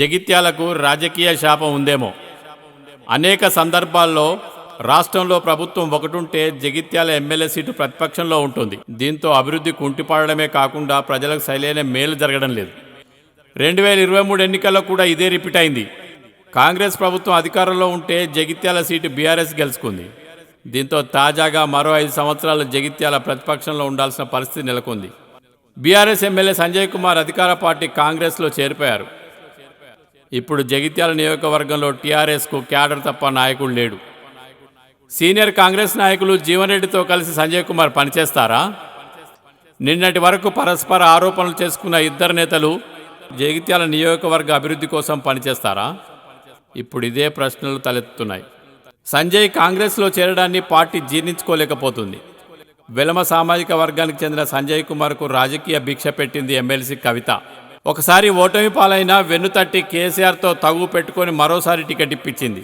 జగిత్యాలకు రాజకీయ శాపం ఉందేమో. అనేక సందర్భాల్లో రాష్ట్రంలో ప్రభుత్వం ఒకటుంటే జగిత్యాల ఎమ్మెల్యే సీటు ప్రతిపక్షంలో ఉంటుంది. దీంతో అభివృద్ధి కుంటిపడడమే కాకుండా ప్రజలకు సరైన మేలు జరగడం లేదు. రెండు వేల ఇరవై మూడు ఎన్నికల్లో కూడా ఇదే రిపీట్ అయింది. కాంగ్రెస్ ప్రభుత్వం అధికారంలో ఉంటే జగిత్యాల సీటు బీఆర్ఎస్ గెలుచుకుంది. దీంతో తాజాగా మరో ఐదు సంవత్సరాలు జగిత్యాల ప్రతిపక్షంలో ఉండాల్సిన పరిస్థితి నెలకొంది. బీఆర్ఎస్ ఎమ్మెల్యే సంజయ్ కుమార్ అధికార పార్టీ కాంగ్రెస్లో చేరిపోయారు. ఇప్పుడు జగిత్యాల నియోజకవర్గంలో టీఆర్ఎస్కు క్యాడర్ తప్ప నాయకుడు లేడు. సీనియర్ కాంగ్రెస్ నాయకులు జీవన్ రెడ్డితో కలిసి సంజయ్ కుమార్ పనిచేస్తారా? నిన్నటి వరకు పరస్పర ఆరోపణలు చేసుకున్న ఇద్దరు నేతలు జగిత్యాల నియోజకవర్గ అభివృద్ధి కోసం పనిచేస్తారా? ఇప్పుడు ఇదే ప్రశ్నలు తలెత్తుతున్నాయి. సంజయ్ కాంగ్రెస్లో చేరడాన్ని పార్టీ జీర్ణించుకోలేకపోతుంది. వెలమ సామాజిక వర్గానికి చెందిన సంజయ్ కుమార్కు రాజకీయ భిక్ష పెట్టింది ఎమ్మెల్సీ కవిత. ఒకసారి ఓటమి పాలైన వెన్నుతట్టి కేసీఆర్తో తగు పెట్టుకొని మరోసారి టికెట్ ఇప్పించింది.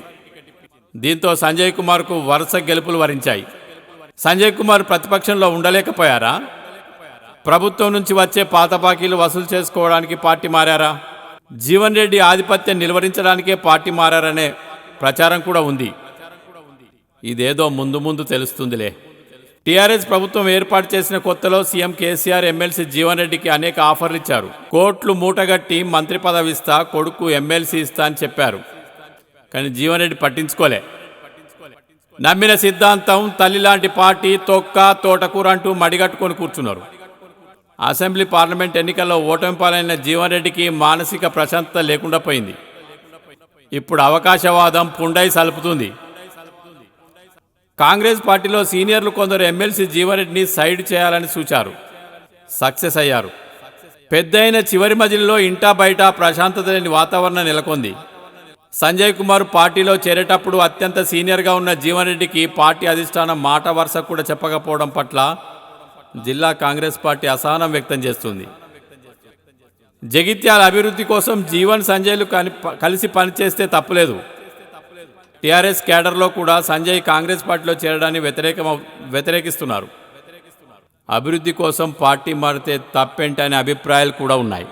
దీంతో సంజయ్ కుమార్కు వరుస గెలుపులు వరించాయి. సంజయ్ కుమార్ ప్రతిపక్షంలో ఉండలేకపోయారా? ప్రభుత్వం నుంచి వచ్చే పాత బాకీలు వసూలు చేసుకోవడానికి పార్టీ మారారా? జీవన్ రెడ్డి ఆధిపత్యం నిలువరించడానికే పార్టీ మారారనే ప్రచారం కూడా ఉంది. ఇదేదో ముందు ముందు తెలుస్తుందిలే. టీఆర్ఎస్ ప్రభుత్వం ఏర్పాటు చేసిన కొత్తలో సీఎం కేసీఆర్ ఎమ్మెల్సీ జీవన్ రెడ్డికి అనేక ఆఫర్లు ఇచ్చారు. కోట్లు మూటగట్టి మంత్రి పదవి ఇస్తా కొడుకు ఎమ్మెల్సీ ఇస్తా అని చెప్పారు. కానీ జీవన్ రెడ్డి పట్టించుకోలే. నమ్మిన సిద్ధాంతం తల్లి లాంటి పార్టీ తొక్క తోటకూర అంటూ మడిగట్టుకొని కూర్చున్నారు. అసెంబ్లీ పార్లమెంట్ ఎన్నికల్లో ఓటమి పాలైన జీవన్ రెడ్డికి మానసిక ప్రశాంతత లేకుండా పోయింది. ఇప్పుడు అవకాశవాదం పుండై సలుపుతుంది. కాంగ్రెస్ పార్టీలో సీనియర్లు కొందరు ఎమ్మెల్సీ జీవన్ రెడ్డిని సైడ్ చేయాలని సూచారు. సక్సెస్ అయ్యారు. పెద్దయిన చివరి మజిలిలో ఇంటా బయట ప్రశాంతత లేని వాతావరణం నెలకొంది. సంజయ్ కుమార్ పార్టీలో చేరేటప్పుడు అత్యంత సీనియర్గా ఉన్న జీవన్ రెడ్డికి పార్టీ అధిష్టానం మాట వరుస కూడా చెప్పకపోవడం పట్ల జిల్లా కాంగ్రెస్ పార్టీ అసహనం వ్యక్తం చేస్తుంది. జగిత్యాల అభివృద్ధి కోసం జీవన్ సంజయ్లు కలిసి పనిచేస్తే తప్పులేదు. టీఆర్ఎస్ కేడర్లో కూడా సంజయ్ కాంగ్రెస్ పార్టీలో చేరడాన్ని వ్యతిరేక వ్యతిరేకిస్తున్నారు. అభివృద్ధి కోసం పార్టీ మారితే తప్పేంటనే అభిప్రాయాలు కూడా ఉన్నాయి.